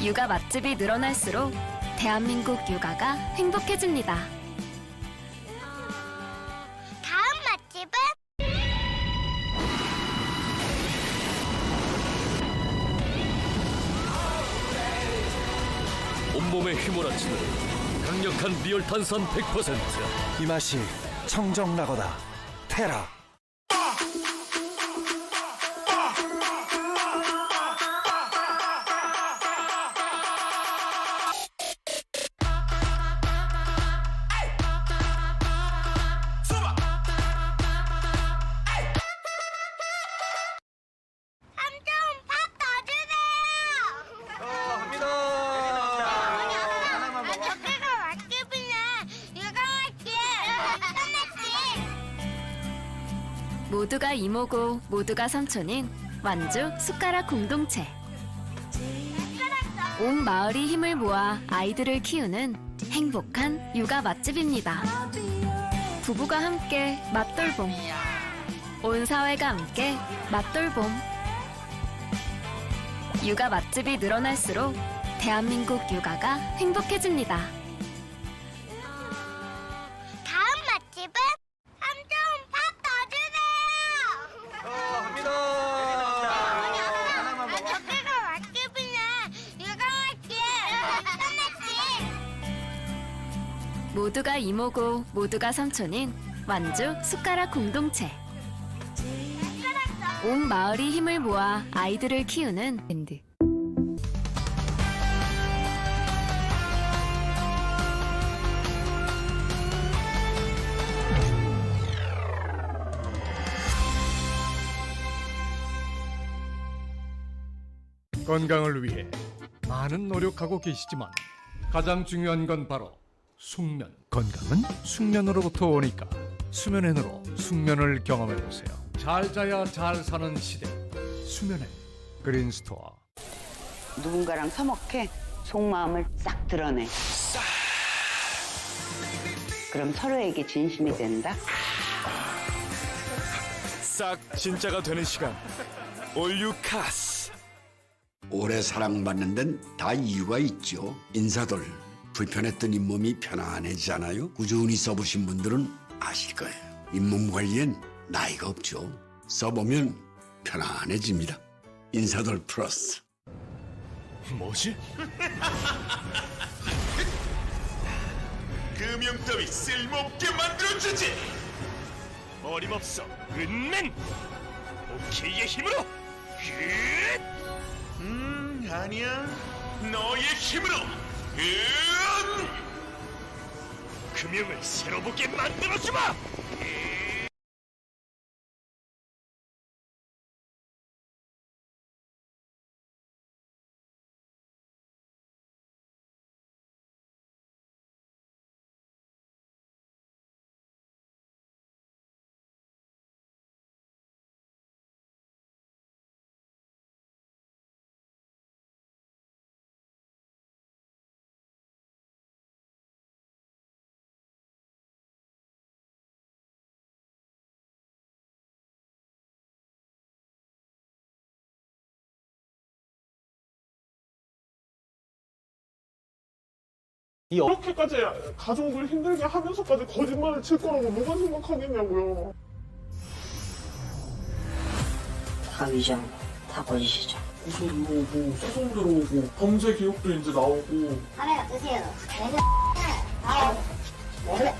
육아 맛집이 늘어날수록 대한민국 육아가 행복해집니다. 다음 맛집은? 온몸에 휘몰아치는 강력한 리얼 탄산 100%이 맛이 청정라거다. 테라 모두가 이모고 모두가 삼촌인 완주 숟가락 공동체. 온 마을이 힘을 모아 아이들을 키우는 행복한 육아 맛집입니다. 부부가 함께 맛돌봄. 온 사회가 함께 맛돌봄. 육아 맛집이 늘어날수록 대한민국 육아가 행복해집니다. 모두가 이모고 모두가 삼촌인 완주 숟가락 공동체. 온 마을이 힘을 모아 아이들을 키우는 밴드. 건강을 위해 많은 노력하고 계시지만 가장 중요한 건 바로 숙면. 건강은 숙면으로부터 오니까 수면앤으로 숙면을 경험해 보세요. 잘 자야 잘 사는 시대. 수면엔 그린스토어. 누군가랑 서먹해 속마음을 싹 드러내. 그럼 서로에게 진심이 된다. 싹 진짜가 되는 시간 올유 카스 오래 사랑받는 데는 다 이유가 있죠. 인사들 불편했던 잇몸이 편안해지잖아요. 꾸준히 써보신 분들은 아실 거예요. 잇몸 관리엔 나이가 없죠. 써보면 편안해집니다. 인사돌 플러스. 뭐지? 금융 따위 쓸모없게 만들어주지 어림없어 은맨 오케이의 힘으로 휘! 음 아니야 너의 힘으로 은! 금융을 새로 보게 만들어주마 이렇게까지 가족을 힘들게 하면서까지 거짓말을 칠 거라고 누가 생각하겠냐고요. 다 위장, 다 거짓이죠. 뭐, 뭐 소송 들어오고 범죄 기록도 이제 나오고 카메라 끄세요. 우리는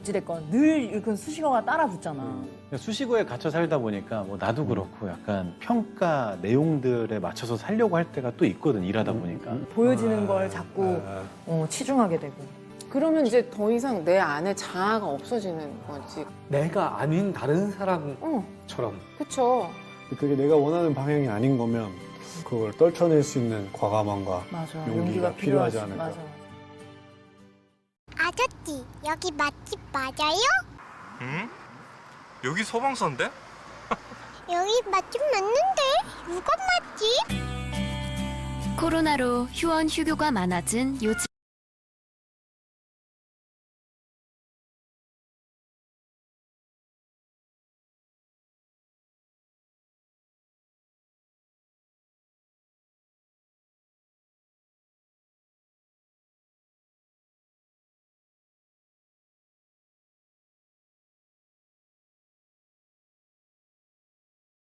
어찌됐건 늘 이렇게 수식어가 따라 붙잖아. 수식어에 갇혀 살다 보니까 뭐 나도 그렇고 약간 평가 내용들에 맞춰서 살려고 할 때가 또 있거든 일하다 보니까 보여지는 걸 자꾸 어, 치중하게 되고. 그러면 이제 더 이상 내 안에 자아가 없어지는 거지. 내가 아닌 다른 어, 사람처럼 그쵸. 그게 내가 원하는 방향이 아닌 거면 그걸 떨쳐낼 수 있는 과감함과 맞아. 용기가 용기가 필요하지 필요하지. 않을까. 맞아. 아저씨, 여기 맛집 맞아요? 응? 여기 소방서인데? 여기 맛집 맞는데? 누가 맛집? 코로나로 휴원 휴교가 많아진 요즘